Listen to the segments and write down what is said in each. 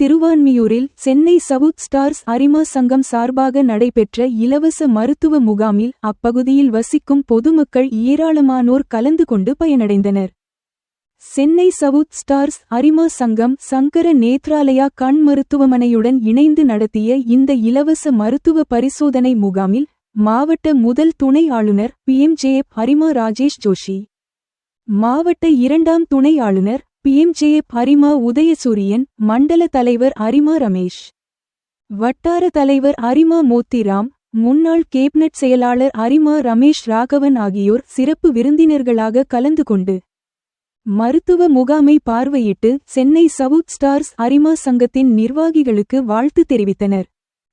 திருவான்மியூரில் Chennai south stars அரிமா சங்கம் சார்பாக நடைபெற்ற இலவச மருத்துவ முகாமில் அப்பகுதியில் வசிக்கும் பொதுமக்கள் ஏராளமானோர் கலந்து கொண்டு பயனடைந்தனர். சென்னை சவுத் ஸ்டார்ஸ் அரிமா சங்கம் சங்கர நேத்ராலயா கண் மருத்துவமனையுடன் இணைந்து நடத்திய இந்த இலவச மருத்துவ பரிசோதனை முகாமில் மாவட்ட முதல் துணை ஆளுநர் P M PMJF Harima Rajesh Joshi மாவட்ட இரண்டாம் துணை ஆளுநர் பிஎம்ஜேஎப் அரிமா உதயசூரியன் மண்டல தலைவர் அரிமா ரமேஷ். வட்டார தலைவர் அரிமா மோத்திராம் முன்னாள் கேபினட் செயலாளர் அரிமா ரமேஷ் ராகவன் ஆகியோர் சிறப்பு விருந்தினர்களாக கலந்து கொண்டு மருத்துவ முகாமை பார்வையிட்டு சென்னை சவுத் ஸ்டார்ஸ் அரிமா சங்கத்தின் நிர்வாகிகளுக்கு வாழ்த்து தெரிவித்தனர்.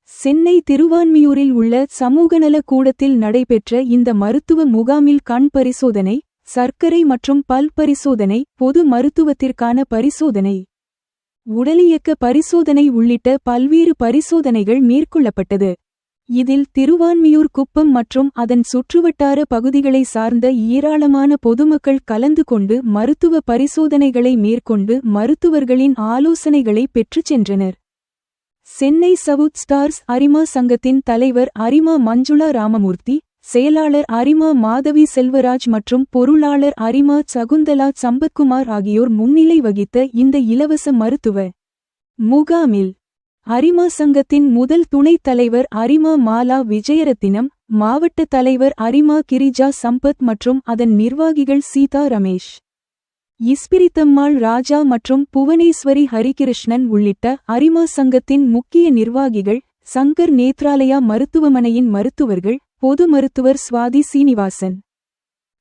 சென்னை திருவான்மியூரில் உள்ள சமூகநல கூடத்தில் நடைபெற்ற இந்த மருத்துவ முகாமில் கண் பரிசோதனை சர்க்கரை மற்றும் பல் பரிசோதனை பொது மருத்துவத்திற்கான பரிசோதனை. உடலியக்க பரிசோதனை உள்ளிட்ட பல்வேறு பரிசோதனைகள் மேற்கொள்ளப்பட்டது. இதில் திருவான்மியூர் குப்பம் மற்றும் அதன் சுற்றுவட்டார பகுதிகளை சார்ந்த ஏராளமான பொதுமக்கள் கலந்து கொண்டு மருத்துவ பரிசோதனைகளை மேற்கொண்டு மருத்துவர்களின் ஆலோசனைகளை பெற்றுச் சென்றனர். சென்னை சவுத் ஸ்டார்ஸ் அரிமா சங்கத்தின் தலைவர் அரிமா மஞ்சுளா ராமமூர்த்தி செயலாளர் அரிமா மாதவி செல்வராஜ் மற்றும் பொருளாளர் அரிமா சகுந்தலா சம்பத்குமார் ஆகியோர் முன்னிலை வகித்த இந்த இலவச மருத்துவ முகாமில் அரிமா சங்கத்தின் முதல் துணைத் தலைவர் அரிமா மாலா விஜயரத்தினம் மாவட்ட தலைவர் அரிமா கிரிஜா சம்பத் மற்றும் அதன் நிர்வாகிகள் சீதா ரமேஷ் இஸ்பிரித்தம்மாள் ராஜா மற்றும் புவனேஸ்வரி ஹரிகிருஷ்ணன் உள்ளிட்ட அரிமா சங்கத்தின் முக்கிய நிர்வாகிகள் சங்கர் நேத்ராலயா மருத்துவமனையின் மருத்துவர்கள் பொது மருத்துவர் சுவாதி சீனிவாசன்.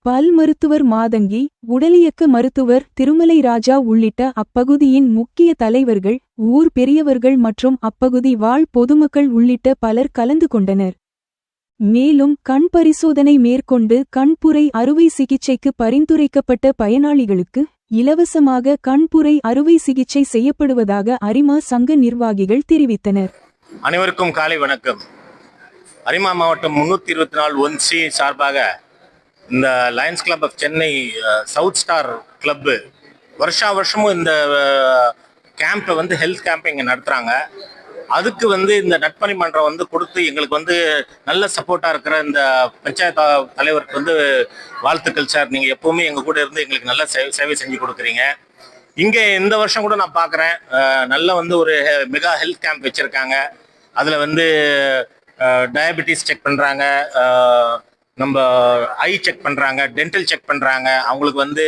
பல் மருத்துவர் மாதங்கி உடலியக்க மருத்துவர் திருமலை ராஜா உள்ளிட்ட அப்பகுதியின் முக்கிய தலைவர்கள் ஊர் பெரியவர்கள் மற்றும் அப்பகுதி வாழ் பொதுமக்கள் உள்ளிட்ட பலர் கலந்து கொண்டனர். மேலும் கண் பரிசோதனை மேற்கொண்டு கண்புரை அறுவை சிகிச்சைக்கு பரிந்துரைக்கப்பட்ட பயனாளிகளுக்கு இலவசமாக கண்புரை அறுவை சிகிச்சை செய்யப்படுவதாக அரிமா சங்க நிர்வாகிகள் தெரிவித்தனர். அனைவருக்கும் காலை வணக்கம். அரிமா மாவட்டம் முந்நூற்றி இருபத்தி நாலு ஒன் சி சார்பாக இந்த Lions club of Chennai south star club வருஷா வருஷமும் இந்த கேம்பை வந்து ஹெல்த் கேம்ப் இங்கே நடத்துகிறாங்க அதுக்கு வந்து இந்த நட்பணி மன்றம் வந்து கொடுத்து எங்களுக்கு வந்து நல்ல சப்போர்ட்டாக இருக்கிற இந்த பஞ்சாயத்து தலைவருக்கு வந்து வாழ்த்துக்கள் சார் நீங்கள் எப்போவுமே எங்கள் கூட இருந்து எங்களுக்கு நல்ல சேவை சேவை செஞ்சு கொடுக்குறீங்க. இங்கே இந்த வருஷம் கூட நான் பார்க்குறேன். நல்ல வந்து ஒரு மெகா ஹெல்த் கேம்ப் வச்சுருக்காங்க. அதில் வந்து டயபெட்டிஸ் செக் பண்ணுறாங்க நம்ம ஐ செக் பண்ணுறாங்க டென்டல் செக் பண்ணுறாங்க அவங்களுக்கு வந்து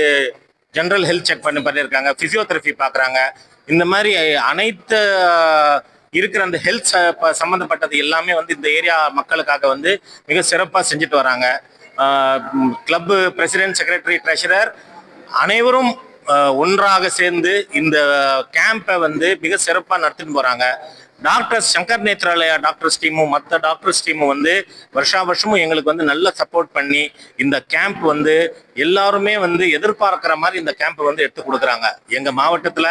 ஜென்ரல் ஹெல்த் செக் பண்ணி பண்ணியிருக்காங்க ஃபிசியோதெரபி பார்க்குறாங்க இந்த மாதிரி அனைத்து இருக்கிற அந்த ஹெல்த் சம்மந்தப்பட்டது எல்லாமே வந்து இந்த ஏரியா மக்களுக்காக வந்து மிக சிறப்பாக செஞ்சுட்டு வராங்க. கிளப்பு பிரசிடென்ட் செக்ரட்டரி ட்ரெஷரர் அனைவரும் ஒன்றாக சேர்ந்து இந்த கேம்பை வந்து மிக சிறப்பாக நடத்திட்டு போகிறாங்க டாக்டர்ஸ் சங்கர் நேத்ராலயா டாக்டர்ஸ் டீமும் மற்ற டாக்டர்ஸ் டீமும் வந்து வருஷா வருஷமும் எங்களுக்கு வந்து நல்ல சப்போர்ட் பண்ணி இந்த கேம்ப் வந்து எல்லாருமே வந்து எதிர்பார்க்கிற மாதிரி இந்த கேம்ப் வந்து எடுத்து கொடுக்குறாங்க. எங்கள் மாவட்டத்தில்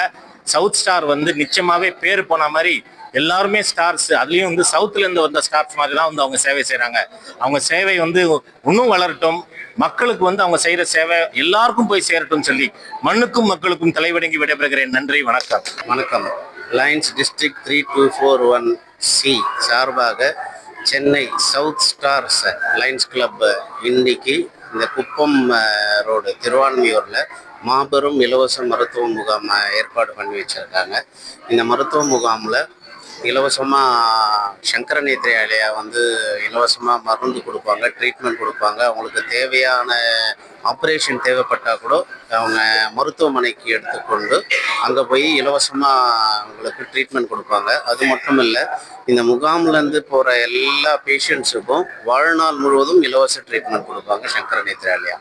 சவுத் ஸ்டார் வந்து நிச்சயமாகவே பேர் போன மாதிரி எல்லாருமே ஸ்டார்ஸ் அதுலேயும் வந்து சவுத்துலேருந்து வந்த ஸ்டார்ஸ் மாதிரி தான் வந்து அவங்க சேவை செய்கிறாங்க அவங்க சேவை வந்து இன்னும் வளரட்டும். மக்களுக்கு வந்து அவங்க செய்கிற சேவை எல்லாருக்கும் போய் சேரட்டும் சொல்லி மண்ணுக்கும் மக்களுக்கும் தலைவடங்கி விடைபெறுகிறேன். நன்றி வணக்கம். வணக்கம். Lions district three two four one C சார்பாக Chennai south stars Lions club இன்னைக்கு இந்த குப்பம் ரோடு திருவான்மியூரில் மாபெரும் இலவச மருத்துவ முகாம் ஏற்பாடு பண்ணி வச்சுருக்காங்க. இந்த மருத்துவ முகாமில் இலவசமாக சங்கர நேத்ராலயா வந்து இலவசமாக மருந்து கொடுப்பாங்க ட்ரீட்மெண்ட் கொடுப்பாங்க. அவங்களுக்கு தேவையான ஆப்ரேஷன் தேவைப்பட்டால் கூட அவங்க மருத்துவமனைக்கு எடுத்துக்கொண்டு அங்கே போய் இலவசமாக அவங்களுக்கு ட்ரீட்மெண்ட் கொடுப்பாங்க. அது மட்டும் இல்லை இந்த முகாம்லேருந்து போகிற எல்லா பேஷண்ட்ஸுக்கும் வாழ்நாள் முழுவதும் இலவச ட்ரீட்மெண்ட் கொடுப்பாங்க சங்கர நேத்ராலயா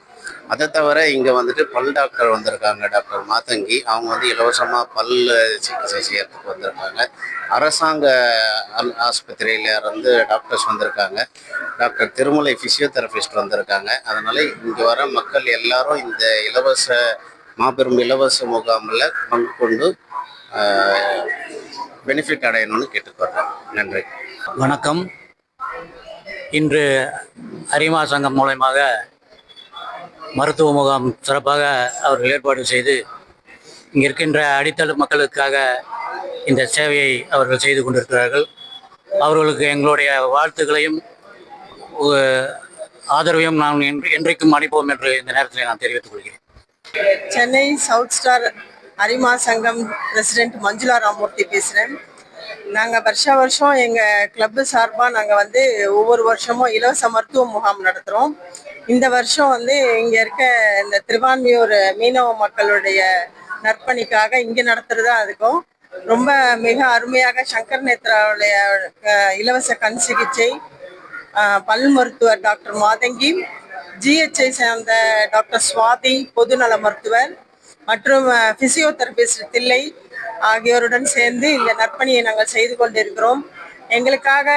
அதை தவிர இங்கே வந்துட்டு பல் டாக்டர் வந்திருக்காங்க டாக்டர் மாதங்கி. அவங்க வந்து இலவசமாக பல் சிகிச்சை செய்யறதுக்கு வந்திருக்காங்க. அரசாங்க அல் ஆஸ்பத்திரியில இருந்து டாக்டர்ஸ் வந்திருக்காங்க. டாக்டர் திருமலை ஃபிசியோதெரபிஸ்ட் வந்திருக்காங்க. அதனால இங்கே வர மக்கள் எல்லாரும் இந்த இலவச மாபெரும் இலவச முகாமில் பங்கு கொண்டு பெனிஃபிட் அடையணும்னு கேட்டுக்கொள்கிறேன் நன்றி. வணக்கம். இன்று அரிமா சங்கம் மூலயமாக மருத்துவ முகாம் சிறப்பாக அவர்கள் ஏற்பாடு செய்து இங்கே இருக்கின்ற அடித்தள மக்களுக்காக இந்த சேவையை அவர்கள் செய்து கொண்டிருக்கிறார்கள். அவர்களுக்கு எங்களுடைய வாழ்த்துக்களையும் ஆதரவையும் நான் என்றைக்கும் அனுப்புவோம் என்று இந்த நேரத்தில் நான் தெரிவித்துக் கொள்கிறேன். சென்னை சவுத் ஸ்டார் அரிமா சங்கம் பிரசிடென்ட் மஞ்சுளா ராமூர்த்தி பேசுகிறேன் நாங்கள் வருஷா வருஷம் எங்கள் கிளப்பு சார்பாக நாங்கள் வந்து ஒவ்வொரு வருஷமும் இலவச மருத்துவ முகாம் நடத்துகிறோம் இந்த வருஷம் வந்து இங்கே இருக்க இந்த திருவான்மியூர் மீனவ மக்களுடைய நற்பணிக்காக இங்கே நடத்துகிறதா இருக்கும். ரொம்ப மிக அருமையாக சங்கர் நேத்ராவுடைய இலவச கண் சிகிச்சை பல் மருத்துவர் டாக்டர் மாதங்கி ஜிஹெச்ஐ சேர்ந்த டாக்டர் சுவாதி பொதுநல மருத்துவர் மற்றும் பிசியோதெரபிஸ்ட் தில்லை ஆகியோருடன் சேர்ந்து இந்த நற்பணியை நாங்கள் செய்து கொண்டிருக்கிறோம். எங்களுக்காக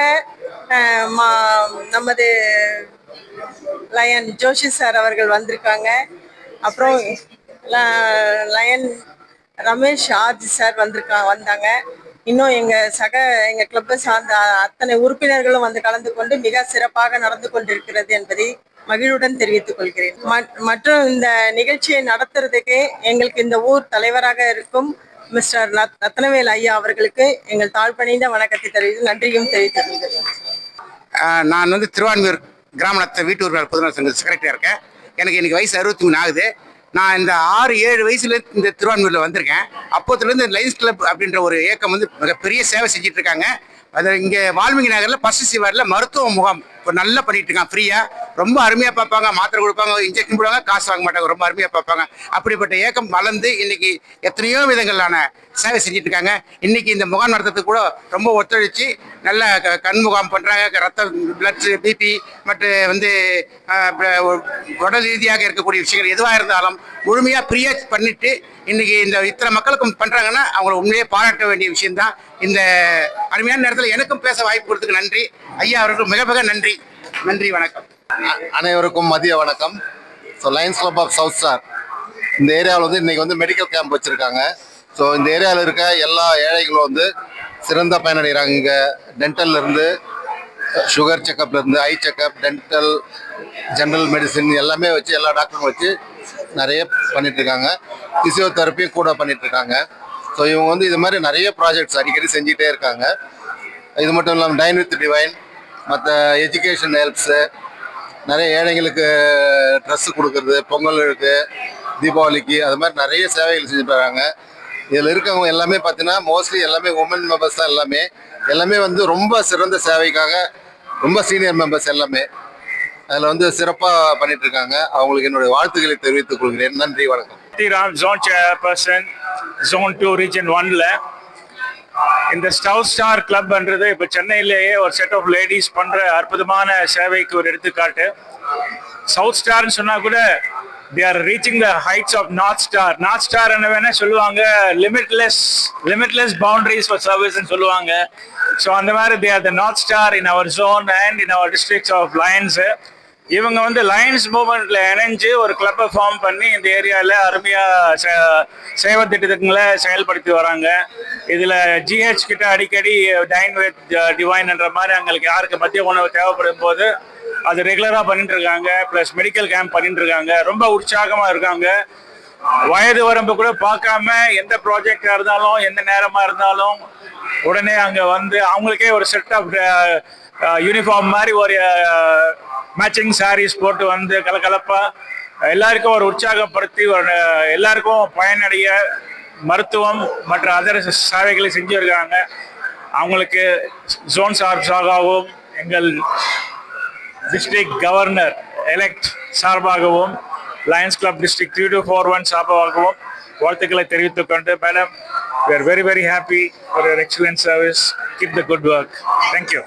மா- நமது லயன் ஜோஷி சார் அவர்கள் வந்திருக்காங்க. அப்புறம் லயன் ரமேஷ் ஆர்ஜி சார் வந்திருக்கா வந்தாங்க. இன்னும் எங்க சக எங்க கிளப்பை சார்ந்த அத்தனை உறுப்பினர்களும் வந்து கலந்து கொண்டு மிக சிறப்பாக நடந்து கொண்டிருக்கிறது என்பதை மகிழ்வுடன் தெரிவித்துக் கொள்கிறேன். மற்றும் இந்த நிகழ்ச்சியை நடத்துறதுக்கு எங்களுக்கு இந்த ஊர் தலைவராக இருக்கும் மிஸ்டர் ரத்- ரத்னவேல் ஐயா அவர்களுக்கு எங்கள் தாழ்பணிந்த வணக்கத்தை தெரிவித்து நன்றியும் தெரிவித்துக் கொள்கிறேன். ஆஹ் நான் வந்து திருவான்மியூர் கிராம வீட்டு உரிமையாளர் பொதுநல சங்க செக்ரட்டரியாக இருக்கேன். எனக்கு இன்னைக்கு வயசு அறுபத்தி மூணு ஆகுது. நான் இந்த ஆறு ஏழு வயசுல இந்த திருவான்மூரில் வந்திருக்கேன். அப்போத்துலேருந்து லைன்ஸ் கிளப் அப்படின்ற ஒரு இயக்கம் வந்து மிகப்பெரிய சேவை செஞ்சுட்டு இருக்காங்க. அது இங்கே வால்மீகி நகரில் பசு சிவாரில் மருத்துவ முகாம் இப்போ நல்லா பண்ணிட்டு இருக்கான் ஃப்ரீயாக ரொம்ப அருமையாக பார்ப்பாங்க மாத்திரை கொடுப்பாங்க இன்ஜெக்ஷன் போடுவாங்க காசு வாங்க மாட்டாங்க ரொம்ப அருமையாக பார்ப்பாங்க. அப்படிப்பட்ட இயக்கம் வளர்ந்து இன்னைக்கு எத்தனையோ விதங்களான சேவை செஞ்சுட்டு இருக்காங்க. இன்னைக்கு இந்த முகாம் நடத்துறதுக்கு கூட ரொம்ப ஒத்துழைச்சு நல்ல க- கண் முகாம் பண்றாங்க. ரத்த பிளட் பிபி மற்ற வந்து உடல் ரீதியாக இருக்கக்கூடிய விஷயங்கள் எதுவாக இருந்தாலும் முழுமையாக ஃப்ரீயாக பண்ணிட்டு இன்னைக்கு இந்த இத்தனை மக்களுக்கும் பண்றாங்கன்னா அவங்களை உண்மையே பாராட்ட வேண்டிய விஷயம்தான். இந்த அருமையான நேரத்தில் எனக்கும் பேச வாய்ப்பு கொடுத்ததுக்கு நன்றி. ஐயா அவர்களுக்கு மிக மிக நன்றி. நன்றி வணக்கம். அனைவருக்கும் மதிய வணக்கம். So Lions club of south star இந்த ஏரியாவில் வந்து இன்னைக்கு வந்து மெடிக்கல் கேம்ப் வச்சுருக்காங்க. ஸோ இந்த ஏரியாவில் இருக்க எல்லா ஏழைகளும் வந்து சிறந்த பயனடைகிறாங்க. இங்கே டென்டல்லேருந்து sugar செக்கப்லேருந்து eye checkup dental general medicine எல்லாமே வச்சு எல்லா டாக்டரும் வச்சு நிறைய பண்ணிட்டு இருக்காங்க கூட பண்ணிட்டு இருக்காங்க ஸோ இவங்க வந்து இது மாதிரி நிறைய ப்ராஜெக்ட்ஸ் அடிக்கடி செஞ்சுட்டே இருக்காங்க. இது மட்டும் இல்லாமல் டைன் வித் டிவைன் மற்ற எஜுகேஷன் ஹெல்ப்ஸு நிறைய ஏழைங்களுக்கு ட்ரெஸ்ஸு கொடுக்குறது பொங்கலுக்கு தீபாவளிக்கு அது மாதிரி நிறைய சேவைகள் செஞ்சுட்டு வராங்க இதில் இருக்கவங்க எல்லாமே பார்த்தீங்கன்னா மோஸ்ட்லி எல்லாமே உமன் மெம்பர்ஸ் தான் எல்லாமே. எல்லாமே வந்து ரொம்ப சிறந்த சேவைக்காக ரொம்ப சீனியர் மெம்பர்ஸ் எல்லாமே. அதில் வந்து சிறப்பாக பண்ணிட்டு இருக்காங்க. அவங்களுக்கு என்னுடைய வாழ்த்துக்களை தெரிவித்துக் கொள்கிறேன். நன்றி வணக்கம். Ram zone chairperson zone two region ஒன்ல இந்த ஸ்டவ் ஸ்டார் கிளப்ன்றது இப்போ சென்னையிலேயே ஒரு செட் ஆஃப் லேடிஸ் பண்ற அற்புதமான சேவைக்கு ஒரு எடுத்துக்காட்டு. சவுத் ஸ்டார்னு சொன்னா கூட they are reaching the heights of north star north star என்ன வேணா சொல்லுவாங்க. லிமிட்லெஸ் லிமிட்லெஸ் பவுண்டரிஸ் ஃபார் சர்வீஸ்னு சொல்லுவாங்க. ஸோ அந்த மாதிரி they are the north star in our zone and in our districts of Lions இவங்க வந்து லயன்ஸ் மூமெண்ட்ல இணைஞ்சு ஒரு கிளப்பை ஃபார்ம் பண்ணி இந்த ஏரியாவில் அருமையா சேவை திட்டத்துங்களை செயல்படுத்தி வராங்க. இதுல ஜிஹெச் கிட்ட அடிக்கடி டைன் வித் டிவைன்ன்ற மாதிரி அவங்களுக்கு யாருக்கு மத்திய உணவு தேவைப்படும் போது அது ரெகுலராக பண்ணிட்டு இருக்காங்க. ப்ளஸ் மெடிக்கல் கேம்ப் பண்ணிட்டு இருக்காங்க. ரொம்ப உற்சாகமாக இருக்காங்க. வயது வரம்பு கூட பார்க்காம எந்த ப்ராஜெக்டாக இருந்தாலும் எந்த நேரமாக இருந்தாலும் உடனே அங்கே வந்து அவங்களுக்கே ஒரு செட் ஆஃப் யூனிஃபார்ம் மாதிரி ஒரு மேட்சிங் சாரீஸ் போட்டு வந்து கலகலப்பாக எல்லாருக்கும் ஒரு உற்சாகப்படுத்தி ஒரு எல்லாருக்கும் பயனடைய மருத்துவம் மற்ற அதர சேவைகளை செஞ்சு வருகிறாங்க அவங்களுக்கு ஜோன் சார்பாகவும் எங்கள் டிஸ்ட்ரிக்ட் கவர்னர் எலெக்ட் சார்பாகவும் Lions club district three two four one சார்பாகவும் வாழ்த்துக்களை தெரிவித்துக் கொண்டு madam we are very very happy for your excellent service. Keep the good work. Thank you.